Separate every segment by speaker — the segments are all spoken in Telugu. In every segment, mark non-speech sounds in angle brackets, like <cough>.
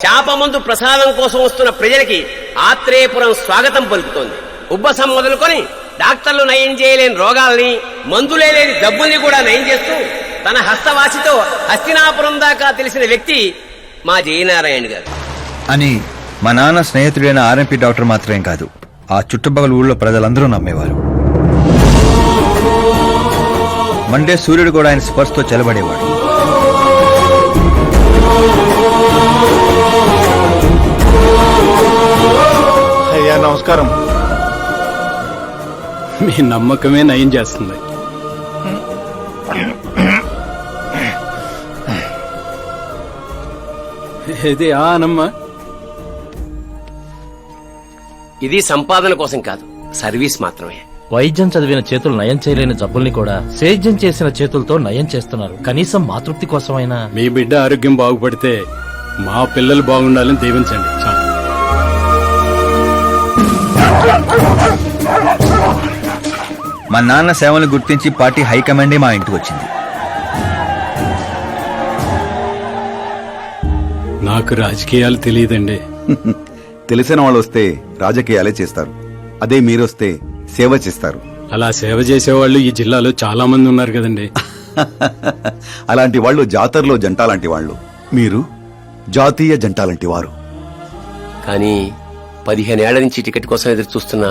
Speaker 1: శాపమందు ప్రసాదం కోసం వస్తున్న ప్రజలకి ఆత్రేయపురం స్వాగతం పలుకుతోంది. ఉబ్బసం మొదలుకొని డాక్టర్లు నయం చేయలేని రోగాల్ని మందులే లేని కూడా నయం చేస్తూ తన హస్తవాసితో హస్తినాపురం దాకా తెలిసిన వ్యక్తి మా జయనారాయణ గారు.
Speaker 2: అని మా నాన్న స్నేహితుడైన ఆర్ఎంపీ డాక్టర్ మాత్రమే కాదు ఆ చుట్టుపక్కల ఊళ్ళో ప్రజలందరూ నమ్మేవారు. మండే సూర్యుడు కూడా ఆయన స్పర్శతో చెలబడేవాడు.
Speaker 3: అయ్యా నమస్కారం.
Speaker 4: మీ నమ్మకమే నయం చేస్తుంది. ఇది ఆ అనమ్మ
Speaker 1: ఇది సంపాదన కోసం కాదు సర్వీస్ మాత్రమే.
Speaker 5: వైద్యం చదివిన చేతులు నయం చేయలేని జబ్బుల్ని కూడా సేద్యం చేసిన చేతులతో నయం చేస్తున్నారు. కనీసం మాతృప్తి కోసమైనా.
Speaker 4: మీ బిడ్డ ఆరోగ్యం బాగుపడితే మా పిల్లలు బాగుండాలని దీవించండి.
Speaker 2: మా నాన్న సేవలను గుర్తించి పార్టీ హైకమాండే మా ఇంటికి వచ్చింది.
Speaker 4: నాకు రాజకీయాలు తెలియదండి. <laughs>
Speaker 6: తెలిసిన వాళ్ళు వస్తే రాజకీయాలే చేస్తారు. అదే మీరొస్తే సేవ చేస్తారు.
Speaker 4: అలా సేవ చేసేవాళ్ళు ఈ జిల్లాలో చాలా మంది ఉన్నారు కదండి. <laughs>
Speaker 6: అలాంటి వాళ్ళు జాతరలో జంట లాంటి వాళ్ళు. మీరు జాతీయ జంట లాంటి వారు.
Speaker 1: కానీ పదిహేనేళ్ళ నుంచి టికెట్ కోసం ఎదురు చూస్తున్న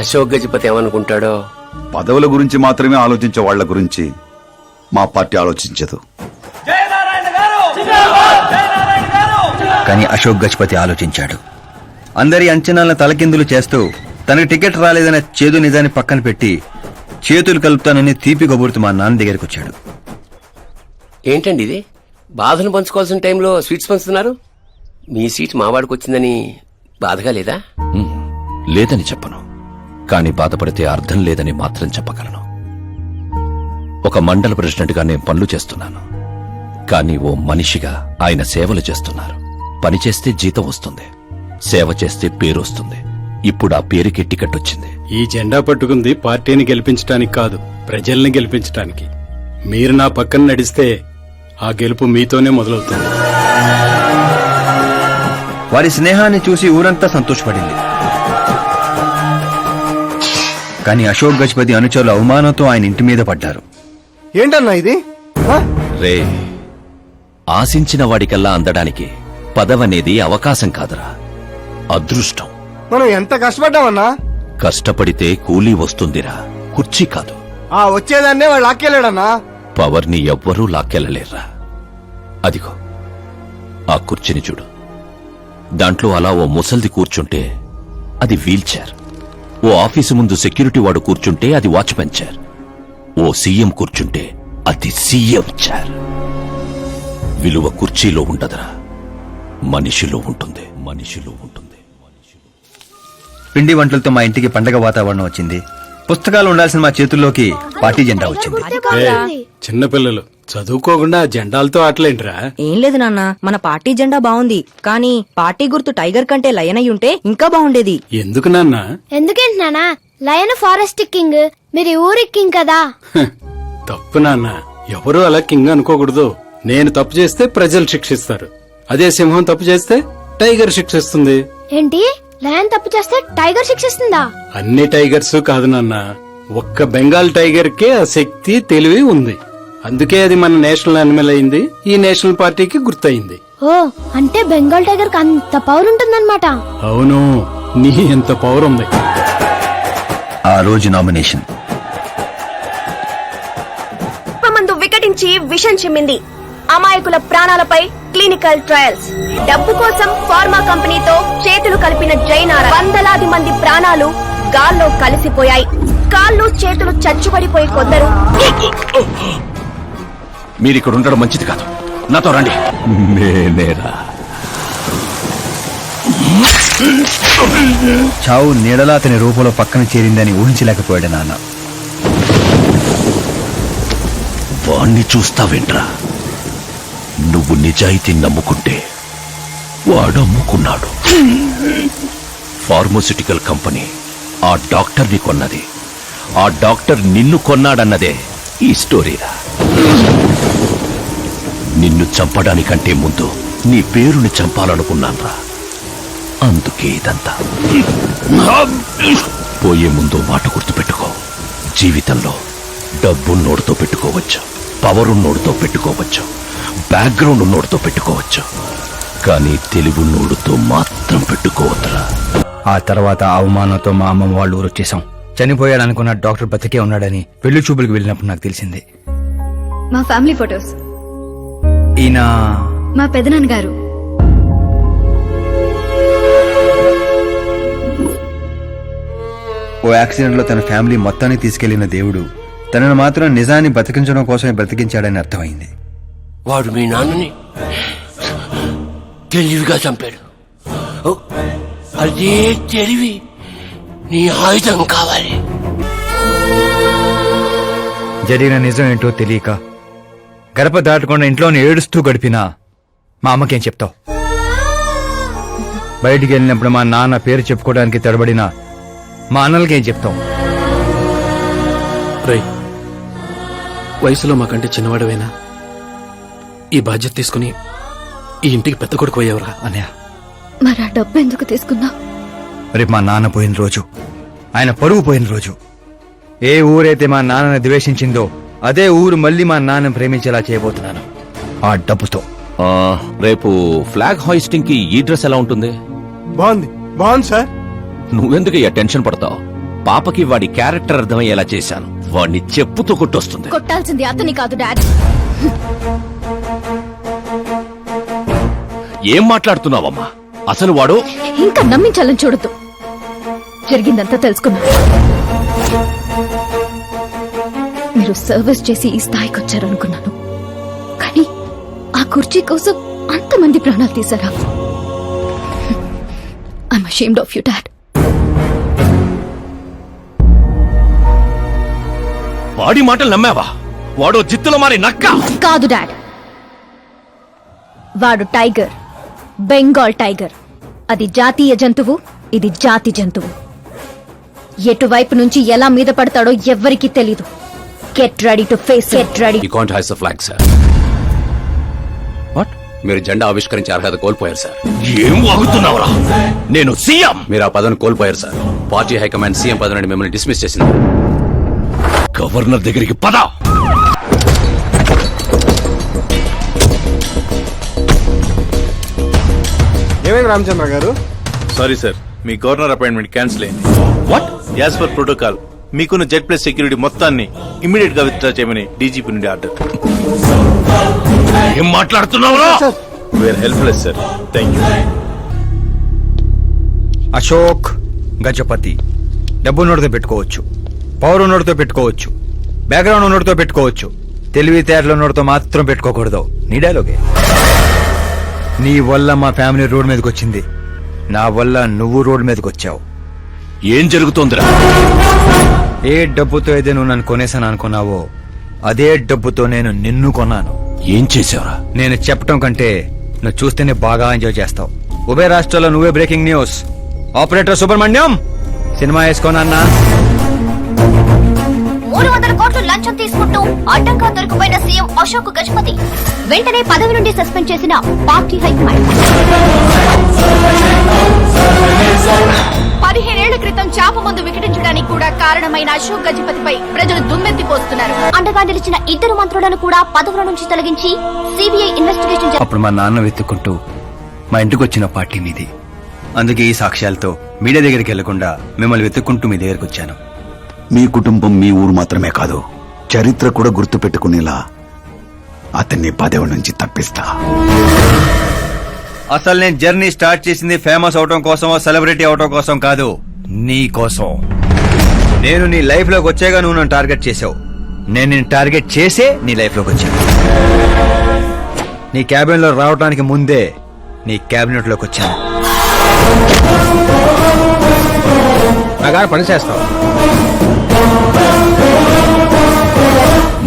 Speaker 1: అశోక్ గజపతి ఏమనుకుంటాడో?
Speaker 6: పదవుల గురించి మాత్రమే ఆలోచించే వాళ్ళ గురించి మా పార్టీ ఆలోచించదు.
Speaker 2: కానీ అశోక్ గజపతి ఆలోచించాడు. అందరి అంచనాలను తలకిందులు చేస్తూ తనకు టికెట్ రాలేదన్న చేదు నిజాన్ని పక్కన పెట్టి చేతులు కలుపుతానని తీపి కబురుతూ మా నాన్న దగ్గరికి వచ్చాడు.
Speaker 1: ఏంటండి ఇది? బాధను పంచుకోవాల్సిన టైంలో స్వీట్స్ పంచుతున్నారు? మీ సీట్ మావాడికి వచ్చిందని బాధగా లేదా?
Speaker 7: లేదని చెప్పను. కాని బాధపడితే అర్థం లేదని మాత్రం చెప్పగలను. ఒక మండల ప్రెసిడెంట్గా నేను పనులు చేస్తున్నాను. కానీ ఓ మనిషిగా ఆయన సేవలు చేస్తున్నారు. పని చేస్తే జీతం వస్తుంది. సేవ చేస్తే పేరు వస్తుంది. ఇప్పుడు ఆ పేరుకి టికెట్ వచ్చింది.
Speaker 4: ఈ జెండా పట్టుకుంది పార్టీని గెలిపించడానికి కాదు ప్రజల్ని గెలిపించడానికి మీరు నా పక్కన నడిస్తే ఆ గెలుపు మీతోనే మొదలవుతుంది.
Speaker 2: వారి స్నేహాన్ని చూసి ఊరంతా సంతోషపడింది. కానీ అశోక్ గజపతి అనుచరుల అవమానంతో ఆయన ఇంటి మీద పడ్డారు.
Speaker 3: ఏంటన్నా ఇది?
Speaker 7: రే ఆశించిన వాడికల్లా అందడానికి పదవనేది అవకాశం కాదురా. అదృష్టం.
Speaker 3: మనం ఎంత కష్టపడ్డామన్నా?
Speaker 7: కష్టపడితే కూలీ వస్తుందిరా. కుర్చీ కాదు.
Speaker 3: ఆ వచ్చేదాన్నే వాడు లాక్కెళ్ళాడన్నా?
Speaker 7: పవర్ని ఎవ్వరూ లాక్కెళ్ళలేర్రా. అదిగో ఆ కుర్చీని చూడు. దాంట్లో అలా ఓ ముసల్ది కూర్చుంటే అది వీల్చైర్. ఓ ఆఫీసు ముందు సెక్యూరిటీ వాడు కూర్చుంటే అది వాచ్మెన్ చైర్. ఓ సీఎం కూర్చుంటే అది సీఎం చైర్. విలువ కుర్చీలో ఉండదురా. మనిషిలో ఉంటుంది. మనిషిలో ఉంటుంది.
Speaker 2: పిండి వంటలతో మా ఇంటికి పండగ వాతావరణం వచ్చింది. పుస్తకాలు ఉండాల్సిన మా చేతుల్లోకి పార్టీ జెండా వచ్చింది.
Speaker 4: చిన్నపిల్లలు చదువుకోకుండా ఆ జెండాలతో ఆటలేంట్రా?
Speaker 8: ఏం లేదు నాన్న మన పార్టీ జెండా బాగుంది కానీ పార్టీ గుర్తు టైగర్ కంటే లయన్ అయి ఉంటే ఇంకా బాగుండేది
Speaker 4: ఎందుకు నాన్నా?
Speaker 9: ఎందుకేంటి నానా లయన్ ఫారెస్ట్ కింగ్ మీరు ఊరి కింగ్ కదా?
Speaker 4: తప్పు నాన్న. ఎవరు అలా కింగ్ అనుకోకూడదు. నేను తప్పు చేస్తే ప్రజలు శిక్షిస్తారు. అదే సింహం తప్పు చేస్తే టైగర్ శిక్షిస్తుంది.
Speaker 9: ఏంటి? లయన్ తప్పు చేస్తే టైగర్ శిక్షిస్తుందా?
Speaker 4: అన్ని టైగర్స్ కాదు నాన్న. ఒక్క బెంగాల్ టైగర్ కే ఆ శక్తి తెలివి ఉంది. అందుకే అది మన నేషనల్ అనిమల్ అయింది. ఈ నేషనల్ పార్టీకి గుర్తయింది.
Speaker 9: ఓ అంటే బెంగాల్ టైగర్కి అంత పవర్ ఉంటుందన్నమాట.
Speaker 4: అవును. నీ ఎంత పవర్ ఉంది.
Speaker 2: ఆ రోజు నామినేషన్
Speaker 10: మందు వికటించి విషం చిమ్మింది. అమాయకుల ప్రాణాలపై క్లినికల్ ట్రయల్స్. డబ్బు కోసం ఫార్మా కంపెనీతో చేతులు కలిపిన జైనార వందలాది మంది ప్రాణాలు గాల్లో కలిసిపోయాయి. కాళ్ళు చేతులు చచ్చుబడిపోయి కొందరు
Speaker 7: మీరిక్కడ ఉండడం మంచిది కాదు. నాతో రండి. నేనేరా.
Speaker 2: చావు నీడలా అతని రూపంలో పక్కన చేరిందని ఊహించలేకపోయాడు నాన్న.
Speaker 7: వాణ్ణి చూస్తావేంట్రా? నువ్వు నిజాయితీ నమ్ముకుంటే వాడు అమ్ముకున్నాడు. ఫార్మోసిటికల్ కంపెనీ ఆ డాక్టర్ని కొన్నది. ఆ డాక్టర్ నిన్ను కొన్నాడన్నదే ఈ స్టోరీరా. నిన్ను చంపడానికంటే ముందు నీ పేరుని చంపాలనుకున్నాన్రా. అందుకే ఇదంతా. పోయే ముందు మాట గుర్తుపెట్టుకో. జీవితంలో డబ్బున్నోడితో పెట్టుకోవచ్చు. పవరు ఉన్నోడితో పెట్టుకోవచ్చు. బ్యాక్గ్రౌండ్ ఉన్నోడితో పెట్టుకోవచ్చు. కానీ తెలివున్నోడితో మాత్రం పెట్టుకోవద్దురా.
Speaker 2: ఆ తర్వాత అవమానంతో మా అమ్మమ్మ వాళ్ళు ఊరు వచ్చేసాం చనిపోయాడు అనుకున్న డాక్టర్ బతికే ఉన్నాడని పెళ్ళి చూపులకు వెళ్ళినప్పుడు నాకు తెలిసింది.
Speaker 9: మా ఫ్యామిలీ ఫొటోస్.
Speaker 2: ఈయన
Speaker 9: మా పెదనాన్న గారు.
Speaker 2: ఓ యాక్సిడెంట్లో తన ఫ్యామిలీ మొత్తాన్ని తీసుకెళ్ళిన దేవుడు తనను మాత్రం నిజాన్ని బతికించడం కోసమే బ్రతికించాడని అర్థమైంది.
Speaker 1: వాడు మీ నాన్నని? తెలివిగా చంపాడు. అదే తెలివి నీ ఆయుధం కావాలి.
Speaker 2: జరిగిన నిజం ఏంటో తెలియక గడప దాటకుండా ఇంట్లోనే ఏడుస్తూ గడిపినా మా అమ్మకేం చెప్తావు? బయటికి వెళ్ళినప్పుడు మా నాన్న పేరు చెప్పుకోవడానికి తడబడిన మా అన్నలకేం చెప్తాం
Speaker 4: రై వయసులో మాకంటే చిన్నవాడవేనా? ఈ బాధ్యత తీసుకుని ఈ ఇంటికి పెద్ద కొడుకు అయ్యేవరా
Speaker 2: అన్నయ్య.
Speaker 9: మరి ఆ డబ్బు ఎందుకు తీసుకున్నా
Speaker 2: రేపు మా నాన్న పోయిన రోజు. ఆయన పరువు పోయిన రోజు. ఏ ఊరైతే మా నాన్నని ద్వేషించిందో అదే ఊరు మళ్ళీ మా నాన్న ప్రేమించేలా చేయబోతున్నాను. ఆ డబ్బుతో.
Speaker 7: ఆ, రేపు ఫ్లాగ్ హాయిస్టింగ్కి ఈ డ్రెస్ ఎలా ఉంటుంది?
Speaker 3: బాగుంది. బాగుంది సార్.
Speaker 7: నువ్వెందుకు ఇక టెన్షన్ పడతావు? పాపకి వాడి క్యారెక్టర్ అర్థమయ్యేలా చేశాను. వాడిని చెప్పుతో కొట్టొస్తుంది.
Speaker 9: కొట్టాల్సింది అతని కాదు డాడ్.
Speaker 7: ఏం మాట్లాడుతున్నావమ్మా? అసలు వాడు
Speaker 9: ఇంకా నమ్మించాలని చూడద్దు. జరిగిందంతా తెలుసుకున్నా మీరు సర్వీస్ చేసి ఈ స్థాయికి వచ్చారనుకున్నాను. కానీ ఆ కుర్చీ కోసం అంతమంది ప్రాణాలు తీశారా? I'm ashamed of you dad
Speaker 7: వాడి మాటలు నమ్మావా? వాడు జిత్తులో మారి నక్క.
Speaker 9: కాదు డాడ్. వాడు టైగర్. బెంగాల్ టైగర్. అది జాతీయ జంతువు ఇది జాతి జంతువు. ఎటువైపు నుంచి ఎలా మీద పడతాడో ఎవ్వరికీ తెలీదు. Get ready to face get ready
Speaker 11: ఈ can't has flag sir
Speaker 7: what
Speaker 11: మీరు జెండా ఆవిష్కరించే అర్హత కోల్పోయారు సార్
Speaker 7: ఏం వాగుతున్నావురా? నేను సీఎం.
Speaker 11: మీరు ఆ పదవిని కోల్పోయారు సార్ పార్టీ హైకమాండ్ సీఎం పదవి నుండి మిమ్మల్ని డిస్మిస్ చేసింది.
Speaker 7: గవర్నర్ దగ్గరికి పద.
Speaker 3: ఏమైంది రామచంద్ర గారు?
Speaker 12: సారీ సార్ మీ గవర్నర్ అపాయింట్మెంట్ క్యాన్సిల్ అయింది.
Speaker 7: వాట్
Speaker 12: యాజ్ పర్ ప్రోటోకాల్ మీకున్న జెడ్ ప్లస్ సెక్యూరిటీ మొత్తాన్ని ఇమీడియట్గా విత్డ్రా చేయమని డీజీపీ నుండి ఆర్డర్.
Speaker 7: ఏం మాట్లాడుతున్నావురా
Speaker 12: where helpless sir thank you
Speaker 2: Ashok Gajapathi డబ్బు ఉన్నోడితో పెట్టుకోవచ్చు పవర్ ఉన్నోడితో పెట్టుకోవచ్చు బ్యాక్గ్రౌండ్ ఉన్నోడితో పెట్టుకోవచ్చు తెలివితేటలు ఉన్నోడితో మాత్రం పెట్టుకోకూడదు. నీ డైలాగే నీ వల్ల మా ఫ్యామిలీ రోడ్ మీదకి వచ్చింది నా వల్ల నువ్వు రోడ్ మీదకి వచ్చావు
Speaker 7: ఏం జరుగుతోందిరా?
Speaker 2: ఏ డబ్బుతో అయితే నువ్వు నన్ను కొనేసాను అనుకున్నావో అదే డబ్బుతో నేను నిన్ను కొన్నాను.
Speaker 7: ఏం చేసావురా
Speaker 2: నేను చెప్పటం కంటే నువ్వు చూస్తేనే బాగా ఎంజాయ్ చేస్తావు. ఉభయ రాష్ట్రాల్లో నువ్వే breaking news operator Subrahmanyam cinema వేసుకోనన్నా.
Speaker 9: మూడు వందల కోట్లు లంచం తీసుకుంటూ అడ్డంగా దొరికిపోయిన సీఎం అశోక్ గజపతి. వెంటనే పదవి నుండి సస్పెండ్ చేసిన పార్టీ హైకమాండ్. పదిహేనేళ్ళ క్రితం చాప ముందు వికటించడానికి కూడా కారణమైన అశోక్ గజపతిపై ప్రజలు దుమ్మెత్తిపోస్తున్నారు అండగా నిలిచిన ఇద్దరు మంత్రులను కూడా పదవుల నుంచి తొలగించి సిబిఐ ఇన్వెస్టిగేషన్
Speaker 2: అప్పుడు మా నాన్న వెతుక్కుంటూ మా ఇంటికి వచ్చిన పార్టీ మీది. అందుకే ఈ సాక్ష్యాలతో మీడియా దగ్గరికి వెళ్ళకుండా మిమ్మల్ని వెతుక్కుంటూ మీ దగ్గరికి వచ్చాను
Speaker 6: మీ కుటుంబం మీ ఊరు మాత్రమే కాదు చరిత్ర కూడా గుర్తుపెట్టుకునేలా అతన్ని పదవి నుంచి తప్పిస్తా.
Speaker 2: అసలు నేను జర్నీ స్టార్ట్ చేసింది ఫేమస్ అవటం కోసమో సెలబ్రిటీ అవటం కోసం కాదు నీ కోసం. నేను నీ లైఫ్లోకి వచ్చాగా నువ్వు నన్ను టార్గెట్ చేసావు. నేను నేను టార్గెట్ చేసే నీ లైఫ్లోకి వచ్చాను. నీ క్యాబిన్లో రావడానికి ముందే నీ క్యాబినెట్లోకి వచ్చాను నాగా పని చేస్తావు.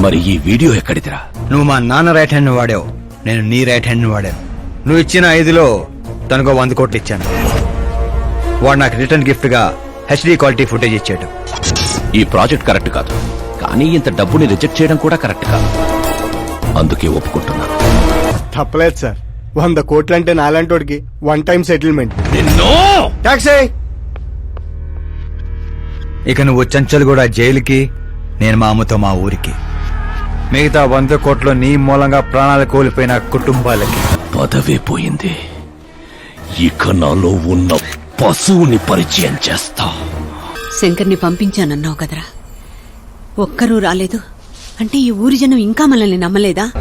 Speaker 7: మరి ఈ వీడియో ఎక్కడిదిరా?
Speaker 2: నువ్వు మా నాన్న రైట్ హ్యాండ్ వాడావు. నేను నీ రైట్ హ్యాండ్ వాడాను. నువ్వు ఇచ్చిన ఐదులో తనకు వంద కోట్లు ఇచ్చాను. వాడు నాకు రిటర్న్ గిఫ్ట్గా హెచ్డి క్వాలిటీ ఫుటేజ్ ఇచ్చాడు.
Speaker 7: ఈ ప్రాజెక్ట్ కరెక్ట్ కాదు. కానీ ఇంత డబ్బుని రిజెక్ట్ చేయడం కూడా కరెక్ట్ కాదు. అందుకే ఒప్పుకుంటున్నాను
Speaker 3: తప్పలేదు సార్. వంద కోట్లంటే నాలాంటోడికి వన్ టైం సెటిల్మెంట్. టాక్సీ!
Speaker 2: ఇక నువ్వు చంచల్ కూడా జైలుకి నేను మా అమ్మతో మా ఊరికి. మిగతా వంద కోట్లు నీ మూలంగా ప్రాణాలు కోల్పోయిన కుటుంబాలకి.
Speaker 7: పదవే పోయింది. ఇక నాలో ఉన్న పశువుని పరిచయం చేస్తా.
Speaker 13: శంకర్ని పంపించానన్నావు కదరా. ఒక్కరూ రాలేదు. అంటే ఈ ఊరి జనం ఇంకా మనల్ని నమ్మలేదా?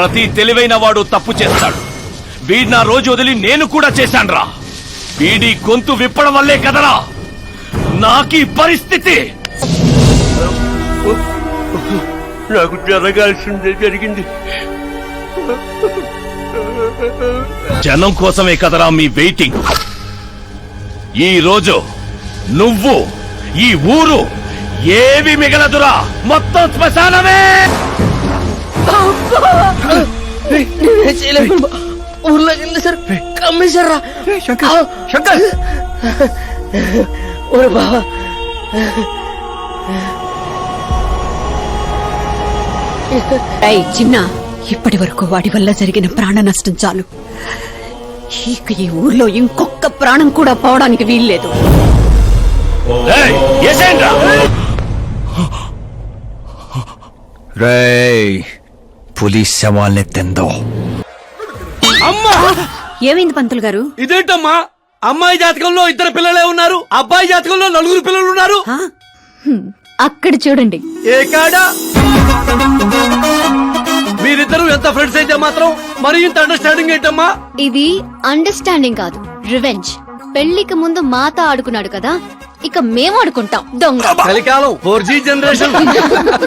Speaker 7: ప్రతి తెలివైన వాడు తప్పు చేస్తాడు. వీడి నా రోజు వదిలి నేను కూడా చేశాన్రా. వీడి గొంతు విప్పడం వల్లే కదరా. నాకీ పరిస్థితి.
Speaker 1: నాకు జరగాల్సిందే జరిగింది.
Speaker 7: జనం కోసమే కదరా మీ వెయిటింగ్. ఈ రోజు నువ్వు ఈ ఊరు ఏవి మిగలదురా. మొత్తం శ్మశానమే!
Speaker 1: ఊర్లోకి వెళ్ళి సార్ కమ్మేశారా
Speaker 2: శంకర్ శంకర్
Speaker 1: ఓరే బాబా
Speaker 13: ఏయ్ చిన్న ఇప్పటి వరకు వాడి వల్ల జరిగిన ప్రాణ నష్టం చాలు ఇక ఈ ఊర్లో ఇంకొక ప్రాణం కూడా పోవడానికి వీల్లేదు?
Speaker 2: రేయ్ పులి శవాల్ని తిందో.
Speaker 13: ఏమైంది పంతులు గారు?
Speaker 1: ఇదేంటమ్మా? అమ్మాయి జాతకంలో ఇద్దరు పిల్లలే ఉన్నారు అబ్బాయి జాతకంలో నలుగురు పిల్లలు ఉన్నారు?
Speaker 9: అక్కడ చూడండి.
Speaker 1: ఏ కాడా? మీరిద్దరు ఎంత ఫ్రెండ్స్ అయితే మాత్రం మరి ఇంత అండర్స్టాండింగ్ ఏంటమ్మా?
Speaker 9: ఇది అండర్స్టాండింగ్ కాదు రివెంజ్ పెళ్ళికి ముందు మాత ఆడుకున్నాడు కదా ఇక మేము ఆడుకుంటాం దొంగ.
Speaker 1: కలికాలం ఫోర్ జీ జనరేషన్